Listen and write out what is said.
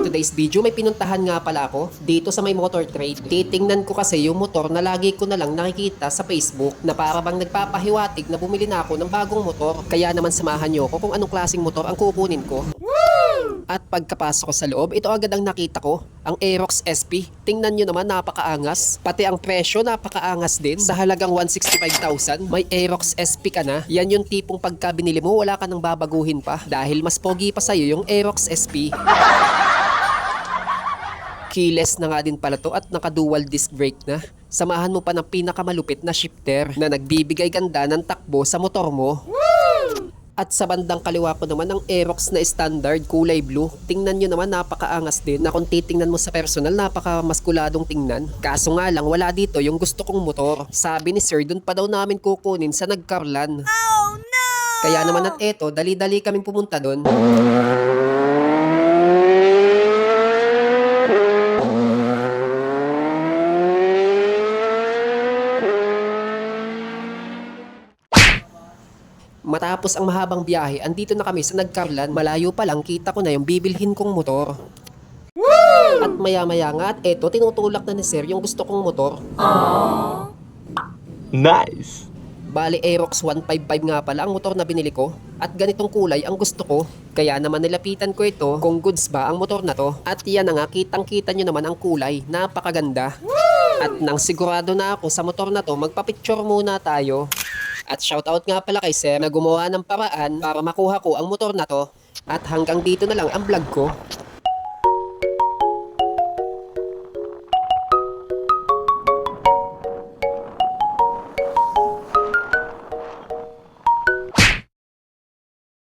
For today's video, may pinuntahan nga pala ako dito sa may motor trade. Titingnan ko kasi yung motor na lagi ko na lang nakikita sa Facebook na para bang nagpapahiwatig na bumili na ako ng bagong motor. Kaya naman samahan nyo ko kung anong klaseng motor ang kukunin ko. At pagkapasok ko sa loob, ito agad ang nakita ko, ang Aerox SP. Tingnan nyo naman, napakaangas. Pati ang presyo, napakaangas din. Sa halagang 165,000, may Aerox SP ka na. Yan yung tipong pagka binili mo, wala ka nang babaguhin pa. Dahil mas pogi pa sa'yo yung Aerox SP. Keyless na nga din pala to at naka-dual disc brake na. Samahan mo pa ng pinakamalupit na shifter na nagbibigay ganda ng takbo sa motor mo. At sa bandang kaliwa ko naman ang Aerox na standard kulay blue. Tingnan nyo naman napakaangas din na kung titingnan mo sa personal napakamaskuladong tingnan. Kaso nga lang wala dito yung gusto kong motor. Sabi ni sir dun pa daw namin kukunin sa nagkarlan. Oh no! Kaya naman at eto dali-dali kaming pumunta doon. Matapos ang mahabang biyahe, andito na kami sa Nagkarlan. Malayo pa lang, kita ko na yung bibilhin kong motor. At maya-maya nga, at eto, tinutulak na ni Sir yung gusto kong motor. Nice. Bali Aerox 155 nga pala ang motor na binili ko. At ganitong kulay ang gusto ko. Kaya naman nilapitan ko ito kung goods ba ang motor na to. At yan na nga, kitang kita nyo naman ang kulay. Napakaganda. At nang sigurado na ako sa motor na to, magpa-picture muna tayo. At shoutout nga pala kay Sir na gumawa ng paraan para makuha ko ang motor na to. At hanggang dito na lang ang vlog ko.